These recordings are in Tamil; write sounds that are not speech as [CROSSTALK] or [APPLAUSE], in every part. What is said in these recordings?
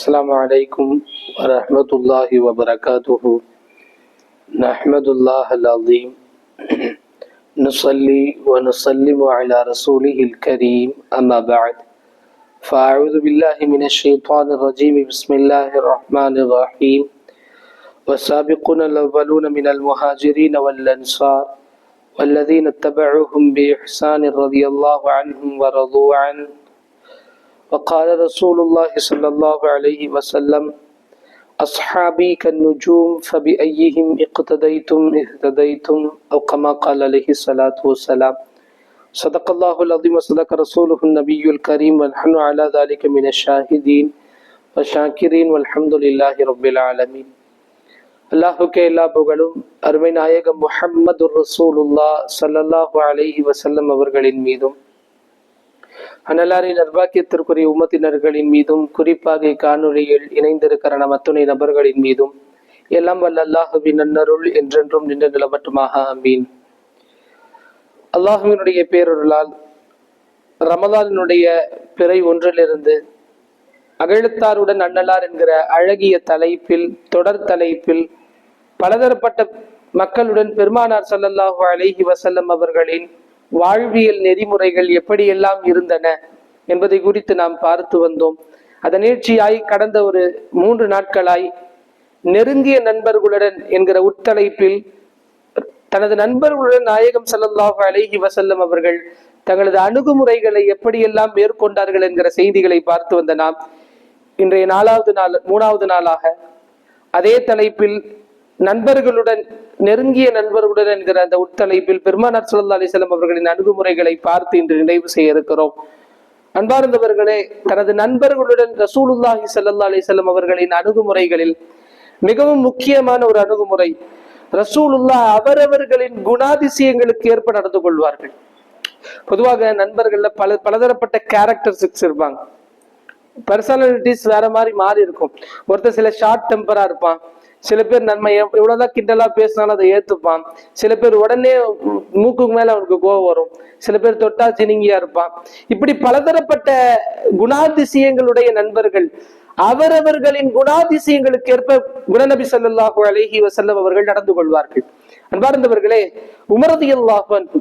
السلام عليكم ورحمة الله وبركاته. نحمد الله العظيم. [CLEARS THROAT] نصلي ونسلم على رسوله الكريم. أما بعد فأعوذ بالله من الشيطان الرجيم. بسم الله الرحمن الرحيم. والسابقون الأولون من المهاجرين والأنصار والذين اتبعوهم بإحسان رضي الله عنهم ورضوا عنه. وقال رسول اللہ صلی اللہ علیہ وسلم، اصحابی كالنجوم فبأيهم اقتديتم اهتديتم او كما قال عليه الصلاة والسلام۔ صدق الله العظيم وصدق رسوله النبي الكريم ونحن على ذلك من الشاهدين والشاكرين والحمد لله رب العالمين آئے گا محمد الرسول اللہ صلی اللہ علیہ وسلم അവർകളിൻ میدوں மீதும் அனலாரின் நர்பாக்கியத்திற்குரிய உமத்தினர்களின் மீதும் குறிப்பாக இக்காணொலியில் இணைந்திருக்கிற நம் அத்துணை நபர்களின் மீதும் எல்லாம் வல்ல அல்லாஹுவின் நன்னருள் என்றென்றும் நின்று நிலவட்டுமாக அம்பீன் அல்லாஹுவினுடைய பேரொருளால் ரமலானினுடைய பிறை ஒன்றிலிருந்து அகழ்த்தாருடன் அண்ணலார் என்கிற அழகிய தலைப்பில் தொடர் தலைப்பில் பலதரப்பட்ட மக்களுடன் பெருமானார் சல்லல்லாஹு அலைஹி வசல்லம் அவர்களின் வாழ்வியல் நெறிமுறைகள் எப்படியெல்லாம் இருந்தன என்பதை குறித்து நாம் பார்த்து வந்தோம். அதன் நிகழ்ச்சியாய் கடந்த ஒரு மூன்று நாட்களாய் நெருங்கிய நண்பர்களுடன் என்கிற உட்தலைப்பில் தனது நண்பர்களுடன் நாயகம் செல்லல்லாஹு அலைஹி வசல்லம் அவர்கள் தங்களது அணுகுமுறைகளை எப்படியெல்லாம் மேற்கொண்டார்கள் என்கிற செய்திகளை பார்த்து வந்த நாம் இன்றைய நாலாவது நாள் மூணாவது நாளாக அதே தலைப்பில் நண்பர்களுடன் நெருங்கிய நண்பர்களுடன் என்கிற அந்த உட்தலைப்பில் பெருமானார் சுல்லா அலிசல்லம் அவர்களின் அணுகுமுறைகளை பார்த்து இன்று நிறைவு செய்ய இருக்கிறோம். அன்பார்ந்தவர்களே தனது நண்பர்களுடன் ரசூலுல்லாஹி சல்லா அலிசல்லம் அவர்களின் அணுகுமுறைகளில் மிகவும் முக்கியமான ஒரு அணுகுமுறை ரசூலுல்லா அவரவர்களின் குணாதிசயங்களுக்கு ஏற்ப நடந்து கொள்வார்கள். பொதுவாக நண்பர்கள்ல பல பலதரப்பட்ட கேரக்டரிஸ்டிக்ஸ் இருப்பாங்க பர்சனாலிட்டிஸ் வேற மாதிரி மாறி இருக்கும். ஒருத்தர் சில ஷார்ட் டெம்பரா இருப்பான். சில பேர் நன்மை எவ்வளவுதான் கிண்டலா பேசினாலும் அதை ஏத்துப்பான். சில பேர் உடனே மூக்குக்கு மேல அவனுக்கு கோவம் வரும். சில பேர் தொட்டா சினிங்கியா இருப்பான். இப்படி பலதரப்பட்ட குணாதிசயங்களுடைய நண்பர்கள் அவரவர்களின் குணாதிசயங்களுக்கு ஏற்ப குணநபி சல்லாஹூ அலஹி வசல்லம் அவர்கள் நடந்து கொள்வார்கள். அன்பார்ந்தவர்களே உமரதியல்லாஹு அன்ஹு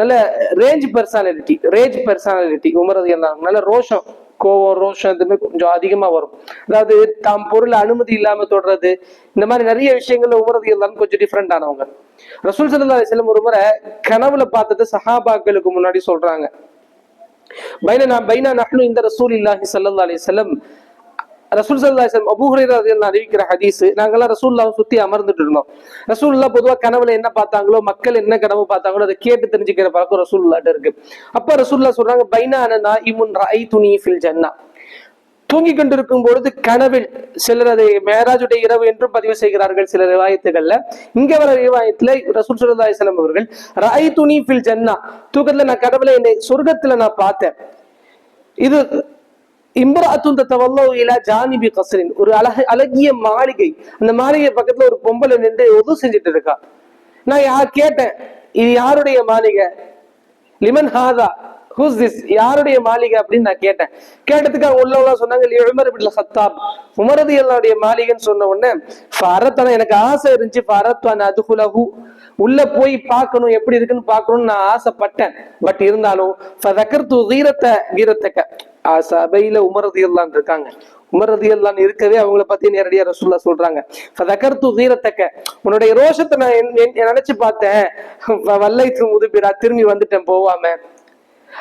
நல்ல ரேஞ்ச் பர்சனாலிட்டி ரேஞ்ச் பர்சனாலிட்டி உமரது எல்லாம் நல்ல ரோஷம். கோவம் ரோஷம் எதுவுமே கொஞ்சம் அதிகமா வரும். அதாவது தாம் பொருள் அனுமதி இல்லாம தொடுறது இந்த மாதிரி நிறைய விஷயங்கள்ல உமரது எல்லாம் கொஞ்சம் டிஃப்ரெண்ட் ஆனவங்க. ரசூல் சல்லா அலிஸ்லம் ஒரு முறை கனவுல பார்த்தது சஹாபாக்களுக்கு முன்னாடி சொல்றாங்க. பைனா பைனா நஹ்னு இந்த ரசூல் இல்லாஹி சல்லா அலிஸ்லம் ரசூல் சல்லா அலிஸ்லம் அறிவிக்கிற ஹதீஸ் நாங்கெல்லாம் ரசூல்லாவை சுத்தி அமர்ந்துட்டு இருந்தோம். ரசூல்லா பொதுவாக கனவுல என்ன பார்த்தாங்களோ மக்கள் என்ன கனவு பார்த்தாங்களோ அதை கேட்டு தெரிஞ்சுக்கிற பழக்கம் ரசூல்லாட்ட இருக்கு. அப்ப ரசூல்லா சொல்றாங்க பைனா அனனா இமுன் ரை துணி ஃபில் ஜன்னா தூங்கி கொண்டிருக்கும் பொழுது கனவில் சிலர் அதை மேராஜுடைய இரவு என்றும் பதிவு செய்கிறார்கள் சில ரிவாயத்துகள்ல. இங்க வர ரிவாயத்துல ரசூல் சல்லா அவர்கள் ராய் துணி ஃபில் ஜன்னா தூக்கத்துல நான் கனவுல என்னை சொர்க்கத்துல நான் பார்த்தேன். இது ஜானிபி கசரின் ஒரு அழக அழகிய மாளிகை. அந்த மாளிகை பக்கத்துல ஒரு பொம்பளை நின்று உதவு செஞ்சுட்டு இருக்கா. நான் யா கேட்டேன் இது யாருடைய மாளிகை? லிமன் ஹாதா ஹூஸ் திஸ் யாருடைய மாளிகை அப்படின்னு நான் கேட்டேன். கேட்டதுக்கு அவங்க உள்ள சொன்னாங்க "லி உமர் இப்படில ஹத்தாப் உமரது எல்லாருடைய மாளிகைன்னு சொன்ன உடனே ஃபரத்தான எனக்கு ஆசை இருந்துச்சு ஃபரத்வான் அதுகுலஹு. உள்ள போய் பார்க்கணும் எப்படி இருக்குன்னு பார்க்கணும்னு நான் ஆசைப்பட்டேன். பட் இருந்தாலும் வீரத்தை வீரத்தக்க சபையில உமரது எல்லாம் இருக்காங்க. உமரது எல்லாம் இருக்கவே அவங்கள பத்தி நேரடியா ரசூல்லா சொல்றாங்க. ஃபதக்கர்து கீரத்தக்க உன்னுடைய ரோஷத்தை நான் என்- நினைச்சு பார்த்தேன். வல்லை முதுபிரா திரும்பி வந்துட்டேன் போவாம.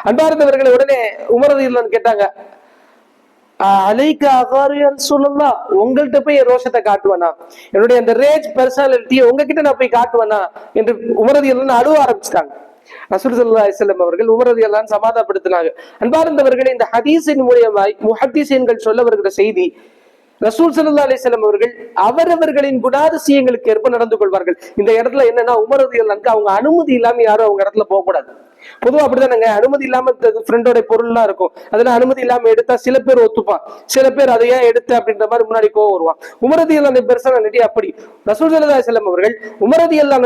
அன்பார்ந்தவர்களை உடனே உமரது இல்லைன்னு கேட்டாங்க அலைக்கு அகாரியல் சொல்லலாம் உங்கள்கிட்ட போய் என் ரோஷத்தை காட்டுவேனா? என்னுடைய அந்த ரேஜ் பர்சனாலிட்டியை உங்ககிட்ட நான் போய் காட்டுவேனா? என்று உமரது அழுவ ஆரம்பிச்சிட்டாங்க. ரசூல்சல்லா சல்லா அவர்கள் உமரது எல்லாம் சமாதானப்படுத்தினாங்க. அன்பார்ந்தவர்களே இந்த ஹதீஸின் மூலியமாய் முஹத்தீசன்கள் சொல்ல வருகிற செய்தி ரசூல் சல்லா அலிஸ்லாம் அவர்கள் அவரவர்களின் குணாதிசயங்களுக்கு ஏற்ப நடந்து கொள்வார்கள். இந்த இடத்துல என்னன்னா உமரது எல்லாம் அவங்க அனுமதி இல்லாம யாரும் அவங்க இடத்துல போக கூடாது பொதுவா அப்படிதானங்க? அனுமதி இல்லாம ஃப்ரெண்டோட பொருள்லாம் இருக்கும். அதெல்லாம் அனுமதி இல்லாம எடுத்தா சில பேர் ஒத்துப்பான். சில பேர் அதை ஏன் எடுத்து அப்படின்ற மாதிரி முன்னாடி கோவம் வருவான். உமரதி அல்லான பெர்சனாலிட்டி அப்படி. ரசூல் சல்லா செல்லம் அவர்கள் உமரதி எல்லாம்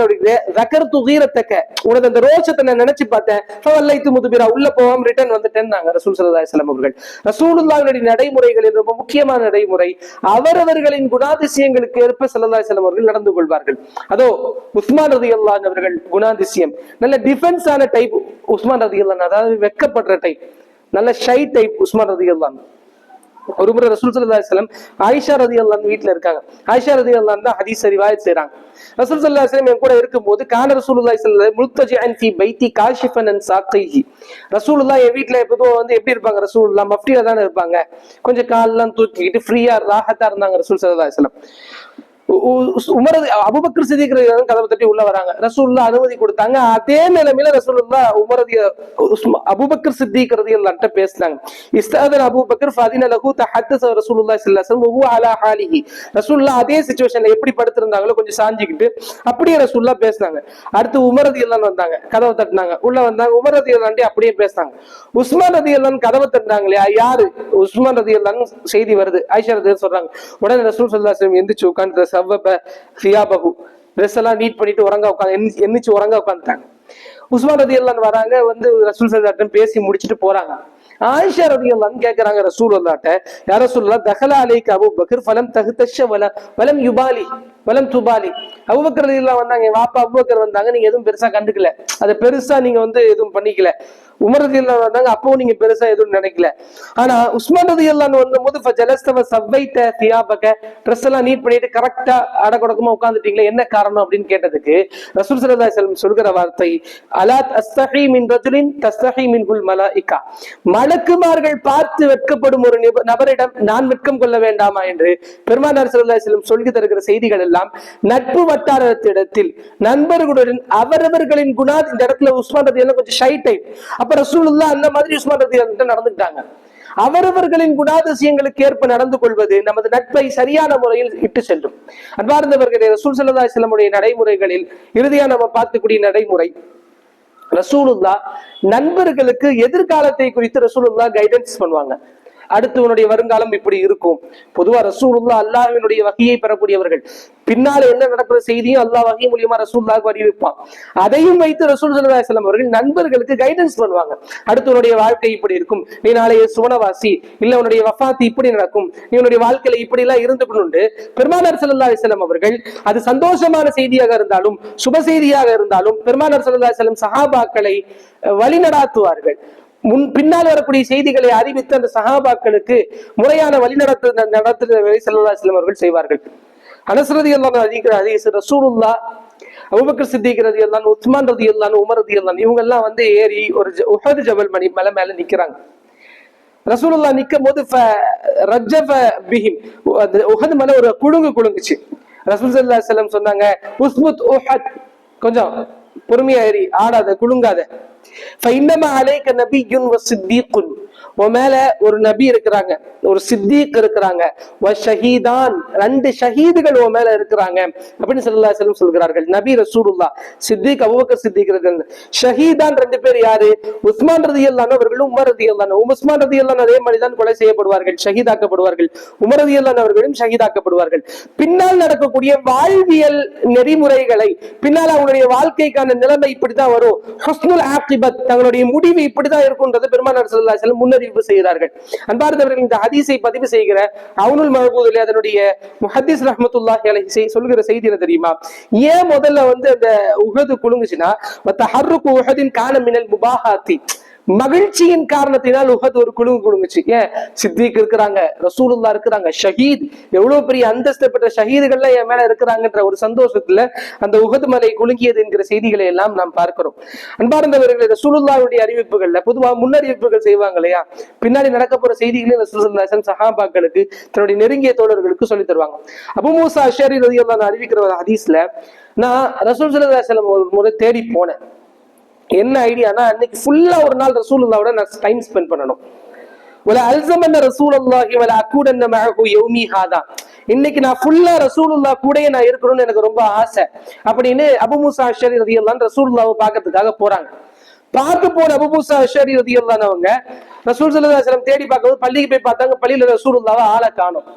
ரக்கர் துகீரத்தக்க உனது அந்த ரோஷத்தை நான் நினைச்சு பார்த்தேன். ஃபவல்லைத்து முதுபிரா. உள்ள போவோம் ரிட்டர்ன் வந்துட்டேன் நாங்க ரசூல் சல்லா செல்லம் அவர்கள். ரசூலுல்லாவினுடைய நடைமுறைகளில் ரொம்ப முக்கியமான நடைமுறை அவரவர்களின் குணாதிசயங்களுக்கு ஏற்ப சல்லா செல்லம் அவர்கள் நடந்து கொள்வார்கள். அதோ உஸ்மான் ரதி அல்லான் அவர்கள் குணாதிசயம். நல்ல டிஃபென்ஸ் ஆன டைப் உஸ்மான் ரதி அதாவது வெக்கப்படுற டைப் நல்ல ஷை டைப் உஸ்மான் ரதி ஒரு முறை ரசூல் சல்லா செல்லம் ஆயிஷா ரதி அல்லான் வீட்டுல இருக்காங்க. ஆயிஷா ரதி அல்லான் தான் ஹதீஸ் ரிவாயத் செய்றாங்க. ரசூல் சல்லா என் கூட இருக்கும்போது கான ரசூலுல்லாஹி ஸல்லல்லாஹு முல்தஜிஅன் ஃபீ பைத்தி காஷிஃபன் அன் சாக்கைஹி. ரசூலுல்லா என் வீட்ல எப்போதும் வந்து எப்படி இருப்பாங்க? ரசூலுல்லாஹ் மஃப்டியா தானே இருப்பாங்க. கொஞ்சம் கால்லாம் தூக்கிக்கிட்டு ஃப்ரீயா ராஹத்தா இருந்தாங்க ரசூல் சல்லா செல்லம் உமரது அபுபக்கர் சிதிக்கிறது கதவை தட்டி உள்ள வராங்க. ரசூல்லா அனுமதி கொடுத்தாங்க. அதே நிலைமையில ரசூல்லா உமரதிய அபுபக்கர் சித்திக்கிறது எல்லார்ட்ட பேசினாங்க. இஸ்தாதர் அபுபக்கர் ஃபதின லகு தஹத்தஸ ரசூலுல்லாஹி ஸல்லல்லாஹு அலைஹி அலா ஹாலிஹி. ரசூல்லா அதே சிச்சுவேஷன்ல எப்படி படுத்திருந்தாங்களோ கொஞ்சம் சாஞ்சிக்கிட்டு அப்படியே ரசூல்லா பேசினாங்க. அடுத்து உமரதி எல்லாம் வந்தாங்க. கதவை தட்டினாங்க. உள்ள வந்தாங்க. உமரதி எல்லாண்டி அப்படியே பேசினாங்க. உஸ்மான் ரதி எல்லாம் கதவை தட்டினாங்க இல்லையா யாரு? உஸ்மான் ரதி எல்லாம் செய்தி வருது. ஐஷா ரதி சொல்றாங்க. உடனே ரசூல் ஸல்லல்லாஹு எந்திரிச்சு உட்கார்ந்து சவ்வப சியாபகு ட்ரெஸ் எல்லாம் நீட் பண்ணிட்டு உறங்க உட்காந்து எந்திரிச்சு உறங்க உட்காந்துட்டாங்க. உஸ்மான் ரதி எல்லாம் வராங்க வந்து ரசூல் சல்லாட்டம் பேசி முடிச்சுட்டு போறாங்க. ஆயிஷா ரதி எல்லாம் கேட்கிறாங்க ரசூல் அல்லாட்ட யார சொல்லலாம் தஹலா அலைக்கு அபு பக்கர் பலம் தகுத்தஷ வல பலம் யுபாலி பலம் துபாலி. அபுபக்கர் ரதி எல்லாம் வந்தாங்க வாப்பா அபுபக்கர் வந்தாங்க நீங்க எதுவும் பெருசா கண்டுக்கல. அதை பெருசா நீங்க வந்து எதுவும் பண்ணிக்கல. உமர் ரதி எல்லாம் வந்தாங்க அப்பவும் நீங்க பெருசா எதுவும் நினைக்கல. ஆனா உஸ்மான் ரதி எல்லாம் வந்தபோது ஜலஸ்தவ சவ்வைத்த தியாபக ட்ரெஸ் எல்லாம் நீட் பண்ணிட்டு கரெக்டா அடக்குடக்கமா உட்காந்துட்டீங்களே என்ன காரணம்? அப்படின்னு கேட்டதுக்கு ரசூல் சல்லா செல்லம் சொல்கிற வார்த்தை அலாத் அஸ்தஹி மின் ரஜுலின் தஸ்தஹி மின் குல் மலா இக்கா மல மலக்குமார்கள் பார்த்து வெட்கப்படும் ஒரு நபரிடம் நான் வெட்கம் கொள்ள வேண்டாமா என்று பெருமானார் சல்லா சொல்லி தருகிற செய்திகள் எல்லாம் நட்பு வட்டாரத்திடத்தில் நண்பர்களுடன் அவரவர்களின் குணா இந்த இடத்துல உஸ்மான் ரதி எல்லாம் கொஞ்சம் ஷை டைப் அப்ப ரசூலுல்லா அந்த மாதிரி உஸ்மான் ரதி நடந்துட்டாங்க அவரவர்களின் குணாதிசயங்களுக்கு ஏற்ப நடந்து கொள்வது நமது நட்பை சரியான முறையில் இட்டு செல்லும். அன்பார்ந்தவர்களே ரசூல் சல்லா செல்லமுடைய நடைமுறைகளில் இறுதியாக நம்ம பார்க்கக்கூடிய நடைமுறை ரசூலுல்லா நண்பர்களுக்கு எதிர்காலத்தை குறித்து ரசூலுல்லா கைடன்ஸ் பண்ணுவாங்க. அடுத்து உன்னுடைய வருங்காலம் இப்படி இருக்கும். பொதுவா ரசூலுல்லா அல்லாஹினுடைய வகையை பெறக்கூடியவர்கள். பின்னால என்ன நடக்கிற செய்தியும் அல்லாஹ் வகை மூலியமா ரசூல்லாவுக்கு அறிவிப்பான். அதையும் வைத்து ரசூல் சல்லா செல்லம் அவர்கள் நண்பர்களுக்கு கைடன்ஸ் பண்ணுவாங்க. அடுத்து உன்னுடைய வாழ்க்கை இப்படி இருக்கும். நீ நாளைய சுவனவாசி இல்ல உன்னுடைய வஃபாத்து இப்படி நடக்கும். நீ உன்னுடைய வாழ்க்கையில இப்படி எல்லாம் இருந்துக்கணும்னு பெருமானார் சல்லா அலிஸ்லாம் அவர்கள் அது சந்தோஷமான செய்தியாக இருந்தாலும் சுப செய்தியாக இருந்தாலும் பெருமானார் சல்லா அலிஸ்லாம் சஹாபாக்களை வழிநடாத்துவார்கள். முன் பின்னால் வரக்கூடிய செய்திகளை அறிவித்து அந்த சகாபாக்களுக்கு முறையான வழிநடத்து நடத்துவதை சல்லா செல்லம் அவர்கள் செய்வார்கள். அனசரதி எல்லாம் அதிக அதிக ரசூலுல்லா அபுபக்கர் சித்திக் ரதி எல்லாம் உஸ்மான் ரதி எல்லாம் உமர் ரதி எல்லாம் இவங்க எல்லாம் வந்து ஏறி ஒரு உஹது ஜபல் மணி மலை மேல நிக்கிறாங்க. ரசூலுல்லா நிக்கும் போது பிஹிம் அந்த உஹது மலை ஒரு குலுங்கு குலுங்குச்சு. ரசூல் சல்லா செல்லம் சொன்னாங்க உஸ்முத் உஹத். கொஞ்சம் பொறுமையா ஏறி ஆடாத குலுங்காத. ஃபைன்னமா அலைக்க நபியுன் வ சித்தீக்குன் உன் மேல ஒரு நபி இருக்கிறாங்க ஒரு சித்திக் இருக்கிறாங்க. ஷஹீதான் ரெண்டு ஷஹீதுகள் உன் மேல இருக்கிறாங்க. அப்படின்னு ஸல்லல்லாஹு சொல்கிறார்கள். நபி ரசூலுல்லா சித்திக் அபூபக்கர் சித்திக் ஷஹீதான் ரெண்டு பேர் யாரு? உஸ்மான் ரதி அன்ஹு அவர்களும் உமர் ரதியல்லாஹு அன்ஹு. உஸ்மான் ரதி அன்ஹு அதே மாதிரி தான் கொலை செய்யப்படுவார்கள் ஷஹீதாக்கப்படுவார்கள். உமர் ரதி அன்ஹு அவர்களும் ஷஹீதாக்கப்படுவார்கள். பின்னால் நடக்கக்கூடிய வாழ்வியல் நெறிமுறைகளை பின்னால் அவங்களுடைய வாழ்க்கைக்கான நிலைமை இப்படிதான் வரும். ஹுஸ்னுல் ஆக்கிபத் தங்களுடைய முடிவு இப்படிதான் இருக்கும்ன்றது பெருமானார் ஸல்லல்லாஹு அலைஹி பதிவு செய்கிறார்கள். அன்பார்ந்தவர்கள் இந்த ஹதீஸை பதிவு செய்கிற அவனுல் மஹபூதிலே அதனுடைய முஹத்திஸ் ரஹமத்துல்லாஹி அலைஹி சொல்கிற செய்தி என்ன தெரியுமா? ஏன் முதல்ல வந்து அந்த உஹது குலுங்குச்சுன்னா ஹர்ருக்கு உஹதின் கான மினல் முபாஹாத்தி மகிழ்ச்சியின் காரணத்தினால் உஹத் ஒரு குழு குழுங்குச்சு ஏன்? சித்திக் இருக்கிறாங்க ரசூலுல்லா இருக்கிறாங்க ஷஹீத். எவ்வளவு பெரிய அந்தஸ்து பெற்ற ஷஹீதுகள்லாம் என் மேல இருக்கிறாங்கன்ற ஒரு சந்தோஷத்துல அந்த உகது மலை குலுங்கியது என்கிற செய்திகளை எல்லாம் நாம் பார்க்கிறோம். அன்பார்ந்தவர்களை ரசூலுல்லாவுடைய அறிவிப்புகள்ல பொதுவா முன்னறிவிப்புகள் செய்வாங்க இல்லையா? பின்னாடி நடக்க போற செய்திகளை ரசூலுல்லாஹி சஹாபாக்களுக்கு தன்னுடைய நெருங்கிய தோழர்களுக்கு சொல்லி தருவாங்க. அபு மூசா அஷரி ரதியல்லாஹு அறிவிக்கிற ஹதீஸ்ல நான் ரசூல் ஸல்லல்லாஹு செல்லம் ஒரு முறை தேடி போனேன். என்ன ஐடியானா அன்னைக்கு ஃபுல்லா ஒரு நாள் ரசூலுல்லாவோட நான் டைம் ஸ்பெண்ட் பண்ணணும். வல அல்சமன்ன ரசூலுல்லாஹி வல அகூடன்ன மஹு யௌமி ஹாதா. இன்னைக்கு நான் ஃபுல்லா ரசூலுல்லா கூடயே நான் இருக்கணும்னு எனக்கு ரொம்ப ஆசை. அப்படின்னு அபு மூசா அஷரி ரலியல்லாஹு ரசூலுல்லாவை பார்க்கறதுக்காக போறாங்க. பார்க்க போன அபுபூசா அஷரி ரதியல்லானவங்க ரசூல் சல்லாஹ் தேடி பார்க்கும்போது பள்ளிக்கு போய் பார்த்தாங்க பள்ளியில ரசூலுல்லாவை ஆளை காணும்.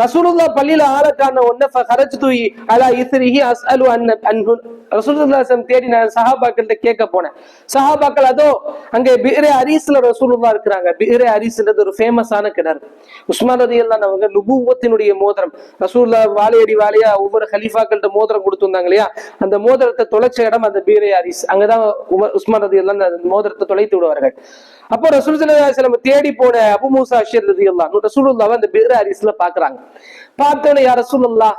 ரசூலுல்லா பள்ளியில ஆளக்கான ஒன்ன உடனே தூயி அலா இஸ்ரிஹி அஸ்அலு அன் அன்ஹு ரசூலுல்லா தேடி நான் சஹாபாக்கள்கிட்ட கேட்க போனேன். சஹாபாக்கள் அதோ அங்கே பிஹ்ரே அரிஸ்ல ரசூலுல்லா இருக்கிறாங்க. பிஹ்ரே அரிஸ்ன்றது ஒரு ஃபேமஸான கிணறு. உஸ்மான் ரதி அவங்க நுபுவத்தினுடைய மோதிரம். ரசூல்லா வாழையடி வாழையா ஒவ்வொரு ஹலீஃபாக்கள்கிட்ட மோதிரம் கொடுத்துருந்தாங்க இல்லையா? அந்த மோதிரத்தை தொலைச்ச இடம் அந்த பீரே அரிஸ் அங்கதான் உமர் உஸ்மான் ரதி அந்த மோதிரத்தை தொலைத்து விடுவார்கள். அப்போ ரசூல் சல்லாஹ் தேடி போன அபு மூசா அஷர் ரதி எல்லாம் ரசூலுல்லாவை அந்த பீரே அரிசில பாக்குறாங்க. பார்த்தோன்னே யார் ரசூலுல்லா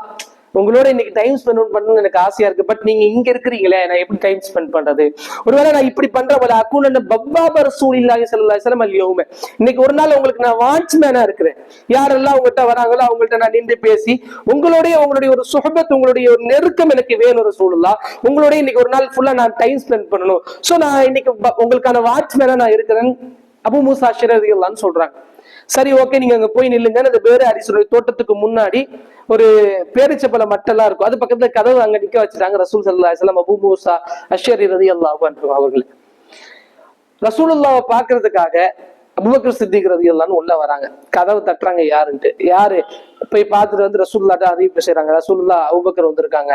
உங்களோட இன்னைக்கு டைம் ஸ்பெண்ட் பண்ணணும்னு எனக்கு ஆசையா இருக்கு. பட் நீங்க இங்க இருக்கிறீங்களே நான் எப்படி டைம் ஸ்பெண்ட் பண்றது? ஒருவேளை நான் இப்படி பண்ற போல அக்குன் பப்பாபர் ரசூல் இல்லாஹி ஸல்லல்லாஹு அலைஹி இன்னைக்கு ஒரு நாள் உங்களுக்கு நான் வாட்ச்மேனா இருக்கிறேன். யாரெல்லாம் உங்கள்கிட்ட வராங்களோ அவங்கள்ட்ட நான் நின்று பேசி உங்களுடைய உங்களுடைய ஒரு சுகபத் உங்களுடைய ஒரு நெருக்கம் எனக்கு வேணும் சூழலா உங்களுடைய இன்னைக்கு ஒரு நாள் ஃபுல்லா நான் டைம் ஸ்பெண்ட் பண்ணணும். சோ நான் இன்னைக்கு உங்களுக்கான வாட்ச்மேனா நான் இருக்கிறேன். அபு மூசா ஷிரதிகள்லான்னு சொல்றாங்க. சரி ஓகே நீங்க அங்க போய் நில்லுங்கன்னு அந்த பேரு அரிசுடைய தோட்டத்துக்கு முன்னாடி ஒரு பேரிச்சப்பழ மட்டெல்லாம் இருக்கும். அது பக்கத்துல கதவு அங்க நிக்க வச்சுட்டாங்க ரசூல் சல்லா இஸ்லாம் அபு மூசா அஷர் ரதி அல்லாஹ் அவர்கள். ரசூலுல்லாவை பாக்குறதுக்காக அபுபக்கர் சித்திக் ரதி அல்லான்னு உள்ள வராங்க. கதவு தட்டுறாங்க யாருன்ட்டு. யாரு? போய் பார்த்துட்டு வந்து ரசூல்லாட்ட அறிவிப்பு செய்யறாங்க ரசூல்லா அபுபக்கர் வந்திருக்காங்க.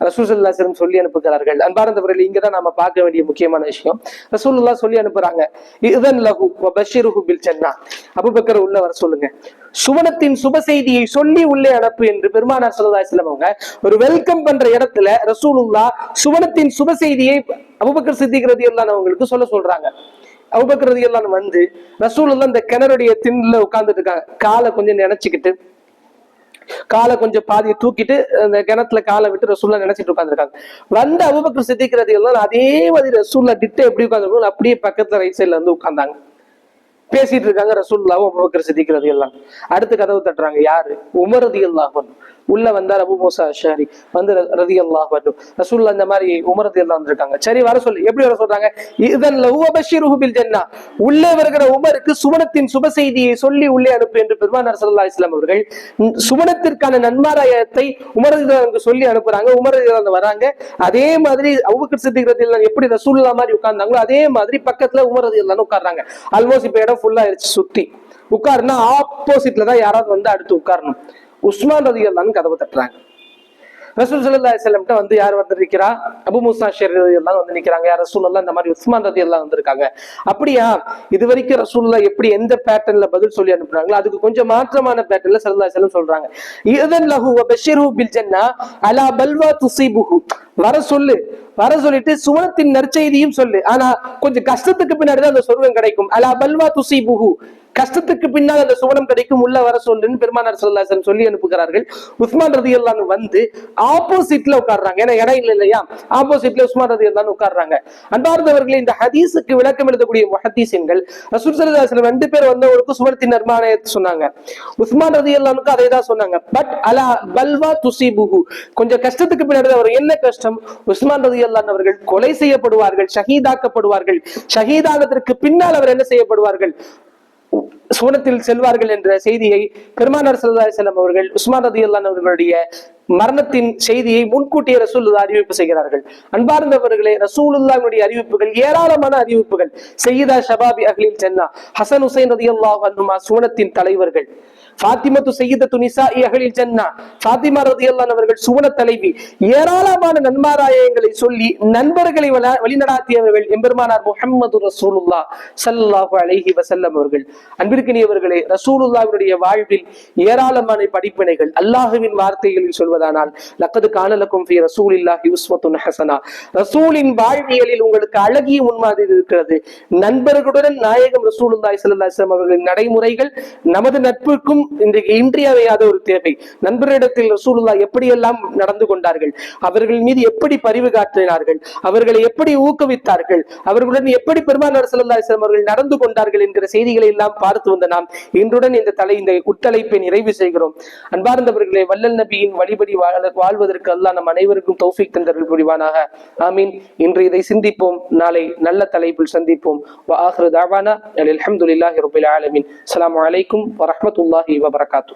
ரசூசல்லா சிலம் சொல்லி அனுப்புகிறார்கள். அன்பார்ந்தவர்கள் இங்கதான் நாம பார்க்க வேண்டிய முக்கியமான விஷயம். ரசூல்லா சொல்லி அனுப்புறாங்க இதன் லகு பஷீருஹு பில் அபுபக்கர் உள்ள வர சொல்லுங்க. சுவனத்தின் சுப செய்தியை சொல்லி உள்ளே அனுப்பு என்று பெருமானார் சல்லா இஸ்லாம் அவங்க ஒரு வெல்கம் பண்ற இடத்துல ரசூலுல்லா சுவனத்தின் சுப செய்தியை அபுபக்கர் சித்திக்கிறது எல்லாம் அவங்களுக்கு சொல்ல சொல்றாங்க. அபுபக்கர் எல்லாம் வந்து ரசூலுல்லா இந்த கிணறுடைய திண்ணுல உட்கார்ந்துட்டு இருக்காங்க. காலை கொஞ்சம் நினைச்சுக்கிட்டு காலை கொஞ்சம் பாதியை தூக்கிட்டு அந்த கிணத்துல காலை விட்டு ரசூல்லா நினைச்சிட்டு உட்காந்துருக்காங்க வந்த அபுபக்கர் சித்திக்கிறது எல்லாம் அதே மாதிரி ரசூல்லா டிட்டு எப்படி உட்காந்துருக்கோம் அப்படியே பக்கத்துல ரைட் சைட்ல வந்து உட்கார்ந்தாங்க. பேசிட்டு இருக்காங்க ரசூல்லாவும் அபுபக்கர் சித்திக்கிறது எல்லாம் அடுத்து கதவு தட்டுறாங்க யாரு? உமரதி ரதி உள்ள வந்தார் அபு மோசா ஷாரி வந்து ரதி அல்லாஹ் ரசூல்லா இந்த மாதிரி உமரதி எல்லாம் வந்திருக்காங்க சரி வர சொல்லு. எப்படி வர சொல்றாங்க? இதன் லஹு பில் ஜன்னா. உள்ளே வருகிற உமருக்கு சுவனத்தின் சுப செய்தியை சொல்லி உள்ளே அனுப்பு என்று பெருமானார் ஸல்லல்லாஹு இஸ்லாம் அவர்கள் சுவனத்திற்கான நன்மாராயத்தை உமர் சொல்லி அனுப்புறாங்க. உமரதி வராங்க. அதே மாதிரி அவுக்கு சித்திக்கிறதில் எப்படி ரசூல்லா மாதிரி உட்கார்ந்தாங்களோ அதே மாதிரி பக்கத்துல உமரதி எல்லாம் உட்கார்றாங்க. ஆல்மோஸ்ட் இப்ப இடம் ஃபுல்லா ஆயிடுச்சு சுத்தி. உட்காருன்னா ஆப்போசிட்ல தான் யாராவது வந்து அடுத்து உட்காரணும். உஸ்மான் ரதி அல்லான்னு கதவை தட்டுறாங்க. ரசூல் சல்லா செல்லம்கிட்ட வந்து யார் வந்துருக்கிறா? அபு முசா ஷெர் எல்லாம் வந்து நிக்கிறாங்க. யார் ரசூல் எல்லாம் இந்த மாதிரி உஸ்மான் ரதி எல்லாம் வந்திருக்காங்க அப்படியா? இது வரைக்கும் ரசூல்லா எப்படி எந்த பேட்டர்ன்ல பதில் சொல்லி அனுப்புறாங்களோ அதுக்கு கொஞ்சம் மாற்றமான பேட்டர்ன்ல சல்லா செல்லம் சொல்றாங்க. இதன் லஹு பஷீரு பில் ஜன்னா அலா பல்வா துசீபுஹு வர சொல்லு. வர சொல்லிட்டு சுவனத்தின் நற்செய்தியும் சொல்லு. ஆனா கொஞ்சம் கஷ்டத்துக்கு பின்னாடிதான் அந்த சொர்க்கம் கிடைக்கும். அலா பல்வா துசீபுஹு கஷ்டத்துக்கு பின்னால் அந்த சுவனம் கிடைக்கும் உள்ள வர சொல்லுன்னு பெருமானார் சொல்லாசன் சொல்லி அனுப்புகிறார்கள். உஸ்மான் ரதி வந்து ஆப்போசிட்ல உட்கார்றாங்க. ஏன்னா இடம் இல்லை இல்லையா? ஆப்போசிட்ல உஸ்மான் ரதி உட்கார்றாங்க. அன்பார்ந்தவர்களே இந்த ஹதீஸுக்கு விளக்கம் எழுதக்கூடிய முஹத்தீசின்கள் ரசூல் சல்லாசன் ரெண்டு பேர் வந்தவருக்கு சுவனத்தின் நிர்மாணத்தை சொன்னாங்க. உஸ்மான் ரதி அல்லானுக்கு அதே தான் சொன்னாங்க. பட் அலா பல்வா துசிபுகு கொஞ்சம் கஷ்டத்துக்கு பின்னாடி அவர் என்ன கஷ்டம்? உஸ்மான் ரதி அவர்கள் கொலை செய்யப்படுவார்கள் ஷஹீதாக்கப்படுவார்கள். ஷஹீதானதற்கு பின்னால் அவர் என்ன செய்யப்படுவார்கள்? சுவனத்தில் செல்வார்கள் என்ற செய்தியை பெருமானார் சல்லா செல்லம் அவர்கள் உஸ்மான் ரதியல்லாஹு அவர்களுடைய மரணத்தின் செய்தியை முன்கூட்டிய ரசூலுல்லா அறிவிப்பு செய்கிறார்கள். அன்பார்ந்தவர்களே ரசூலுல்லாஹ்வுடைய அறிவிப்புகள் ஏராளமான அறிவிப்புகள். சையீதா ஷபாபி அகலில் சென்னா ஹசன் ஹுசைன் ரதியல்லாஹு அன்னுமா சுவனத்தின் தலைவர்கள். பாத்திமத்து சையீதத்து நிசாஇ அஹ்லில் ஜன்னா. பாத்திமா ரதியல்லாஹு அவர்கள் சுவன தலைவி. ஏராளமான நன்மாராயங்களை சொல்லி நண்பர்களை வழிநடாத்தியவர்கள் எம்பெருமானார் முஹம்மது ரசூலுல்லா சல்லாஹு அலைஹி வசல்லம் அவர்கள். அன்பிற்கினியவர்களே ரசூலுல்லாவினுடைய வாழ்வில் ஏராளமான படிப்பினைகள் அல்லாஹுவின் வார்த்தைகளில் சொல்வதானால் லக்கது காணலக்கும் ஃபி ரசூலில்லாஹி உஸ்வத்துன் ஹசனா. ரசூலின் வாழ்வியலில் உங்களுக்கு அழகிய முன்மாதிரி இருக்கிறது. நண்பர்களுடன் நாயகம் ரசூலுல்லாஹி ஸல்லல்லாஹு அலைஹி வஸல்லம் அவர்களின் நடைமுறைகள் நமது நட்புக்கும் இன்றைக்கு இன்றியமையாத ஒரு தேவை. நண்பரிடத்தில் ரசூலுல்லா எப்படியெல்லாம் நடந்து கொண்டார்கள்? அவர்கள் மீது எப்படி பரிவு காட்டினார்கள்? அவர்களை எப்படி ஊக்குவித்தார்கள்? அவர்களுடன் எப்படி பெருமானார் ஸல்லல்லாஹு அலைஹி அவர்கள் நடந்து கொண்டார்கள் என்கிற செய்திகளை எல்லாம் பார்த்து வந்த நாம் இன்றுடன் இந்த தலை இந்த உட்டலைப்பை நிறைவு செய்கிறோம். அன்பார்ந்தவர்களே வல்லல் நபியின் வழிபடி வாழ்வதற்கு அல்லாஹ் நம் அனைவருக்கும் தௌஃபிக் தந்தர்கள் புரிவானாக. ஆமீன். இன்று இதை சிந்திப்போம். நாளை நல்ல தலைப்பில் சந்திப்போம். அலமதுல்லாஹி ரபுல் ஆலமின் அலாம் ரப்பில் ஆலமீன். warahmatullahi bracato